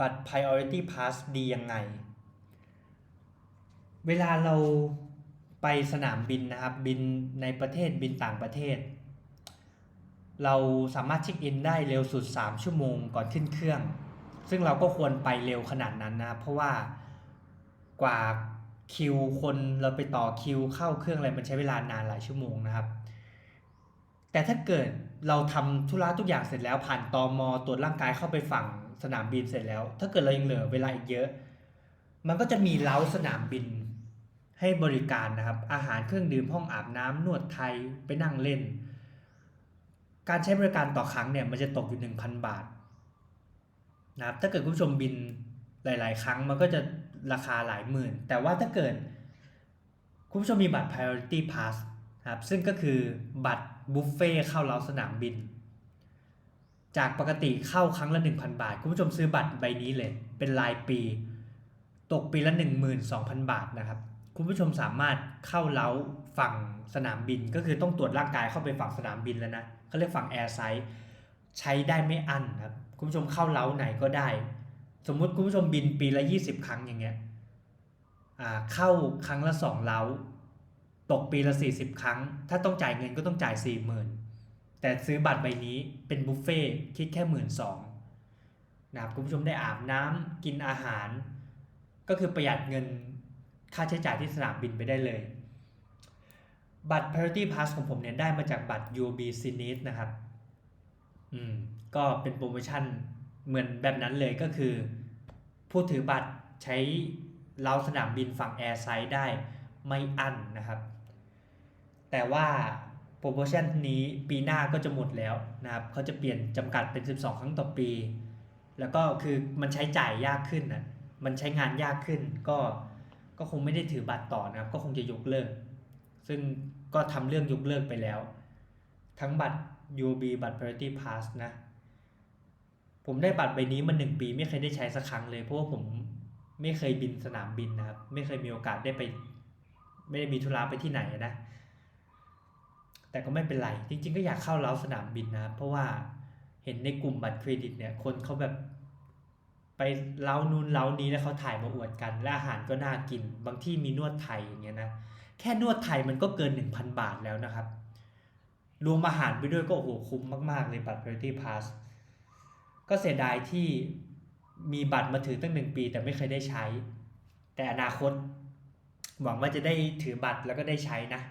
บัตร Priority Pass ดียังไง เวลาเราไปสนามบินนะครับ บินในประเทศบินต่างประเทศ เราสามารถเช็คอินได้เร็วสุด 3 ชั่วโมงก่อนขึ้นเครื่อง ซึ่งเราก็ควรไปเร็วขนาดนั้นนะครับ เพราะว่ากว่าคิวคนเราไปต่อคิวเข้าเครื่องอะไรมันใช้เวลานานหลายชั่วโมงนะครับ แต่ถ้าเกิดเราทำธุระทุกอย่างเสร็จแล้วผ่านตอมอตรวจร่างกายเข้าไปฝั่ง สนามบินเสร็จแล้ว ถ้าเกิดเรายังเหลือเวลาอีกเยอะ มันก็จะมีเล้าสนามบินให้บริการนะครับ อาหารเครื่องดื่มห้องอาบน้ำนวดไทยไปนั่งเล่น การใช้บริการต่อครั้งเนี่ยมันจะตกอยู่ 1,000 บาทนะครับถ้าเกิดคุณผู้ชมบินหลาย ๆ ครั้งมันก็จะราคาหลายหมื่น แต่ว่าถ้าเกิดคุณผู้ชมมีบัตร Priority Pass นะครับซึ่งก็คือบัตรบุฟเฟ่เข้าเล้าสนามบิน จากปกติเข้าครั้งละ 1,000 บาท คุณผู้ชมซื้อบัตรใบนี้เลยเป็นรายปี ตกปีละ 12,000 บาทนะครับ คุณผู้ชมสามารถเข้าเล้าฝั่งสนามบิน ก็คือต้องตรวจร่างกายเข้าไปฝั่งสนามบินแล้วนะเขาเรียกฝั่งแอร์ไซส์ใช้ได้ไม่อั้นครับ คุณผู้ชมเข้าเล้าไหนก็ได้ สมมุติคุณผู้ชมบินปีละ 20 ครั้งอย่างเงี้ยอ่าเข้าครั้งละ 2 เล้า ตกปีละ 40 ครั้ง ถ้าต้องจ่ายเงินก็ต้องจ่าย 40,000 แต่ซื้อบัตรใบนี้เป็นบุฟเฟ่ต์คิดแค่1 2ื่นสองนะครับคุณผู้ชมได้อาบน้ำกินอาหาร ก็คือประหยัดเงินค่าใช้จ่ายที่สนามบินไปได้เลย บัตร Priority Pass ของผมเนี่ยได้มาจากบัตร UOB c i n e t นะครับ อืม ก็เป็นโปรโมชั่นเหมือนแบบนั้นเลยก็คือ ผู้ถือบัตรใช้เล้าสนามบินฝั่งแอร์ไซด์ได้ไม่อั้นนะครับ แต่ว่า รโมชั่นนี้ปีหน้าก็จะหมดแล้วนะครับเขาจะเปลี่ยนจำกัดเป็น 12 ครั้งต่อปี แล้วก็คือมันใช้จ่ายยากขึ้นนะมันใช้งานยากขึ้นก็ก็คงไม่ได้ถือบัตรต่อนะครับ ก็คงจะยกเลิก ซึ่งก็ทำเรื่องยกเลิกไปแล้ว ทั้งบัตร UOB บัตร Priority Pass นะ ผมได้บัตรใบนี้มาหนึ่งปี ไม่เคยได้ใช้สักครั้งเลย เพราะว่าผมไม่เคยบินสนามบินนะครับ ไม่เคยมีโอกาสได้ไป ไม่ได้มีธุระไปที่ไหนนะ แต่ก็ไม่เป็นไร จริง ๆ ก็อยากเข้าเล้าสนามบินนะ เพราะว่าเห็นในกลุ่มบัตรเครดิตเนี่ย คนเขาแบบไปเล้านู้นเล้านี้แล้วเขาถ่ายมาอวดกัน และอาหารก็น่ากิน บางที่มีนวดไทยอย่างเงี้ยนะ แค่นวดไทยมันก็เกิน 1,000 บาทแล้วนะครับ รวมอาหารไปด้วยก็โอ้โหคุ้มมาก ๆ เลยบัตร Priority Pass ก็เสียดายที่มีบัตรมาถือตั้งหนึ่งปี แต่ไม่เคยได้ใช้ แต่อนาคต หวังว่าจะได้ถือบัตรแล้วก็ได้ใช้นะ